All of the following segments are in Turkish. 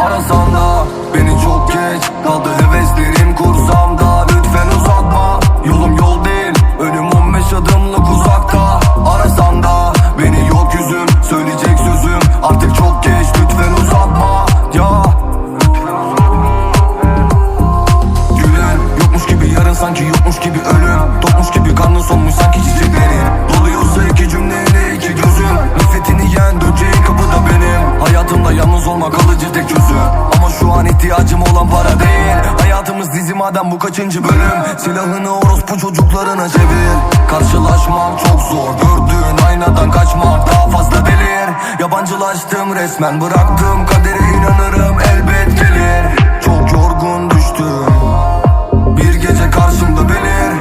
Arasanda beni çok geç Kaldı heveslerim koy kaçıncı bölüm? Silahını orospu çocuklarına çevir. Karşılaşmam çok zor. Gördüğün aynadan kaçmak daha fazla delir Yabancılaştım resmen. Bıraktım kadere inanırım. Elbet gelir. Çok yorgun düştüm. Bir gece karşımda belir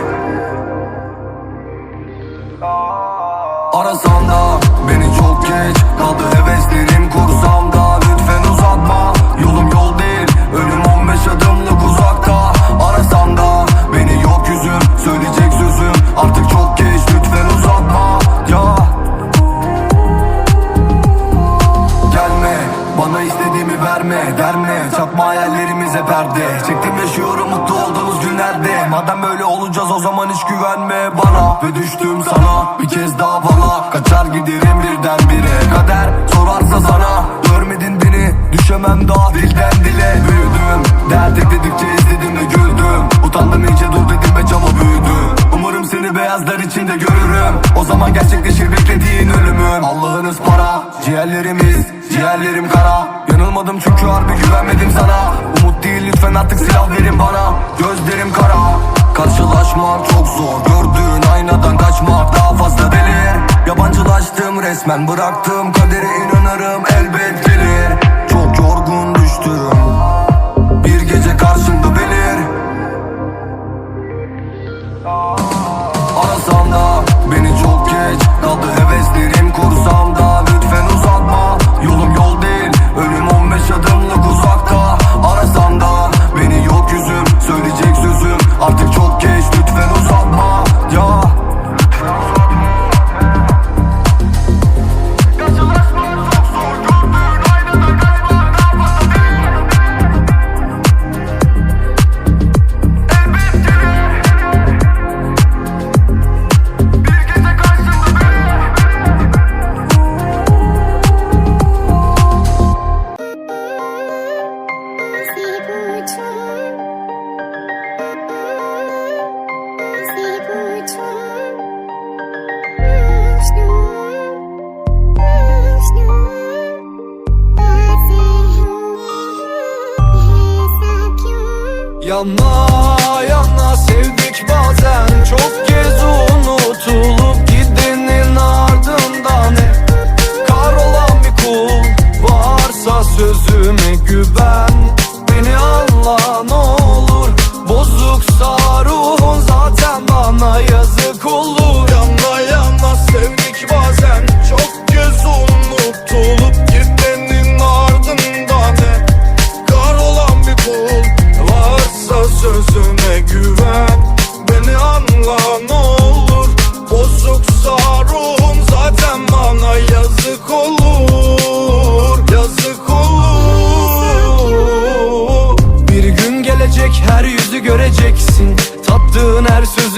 Arasan da beni çok geç Kaldı heveslerim. Gerçekten yaşıyorum mutlu olduğumuz günlerde. Madem öyle olacağız o zaman hiç güvenme bana. Ve düştüğüm ölüm O zaman gerçekleşir beklediğin ölümüm. Allah'ınız para Ciğerlerimiz Ciğerlerim kara. Yanılmadım çünkü harbi güvenmedim sana. Umut değil lütfen artık silah verin bana. Gözlerim kara. Karşılaşmak çok zor. Gördüğün aynadan kaçmak daha fazla delir. Yabancılaştım resmen Bıraktım kadere inanırım. Yanına yanına sevdim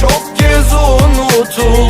çok kez unutuldu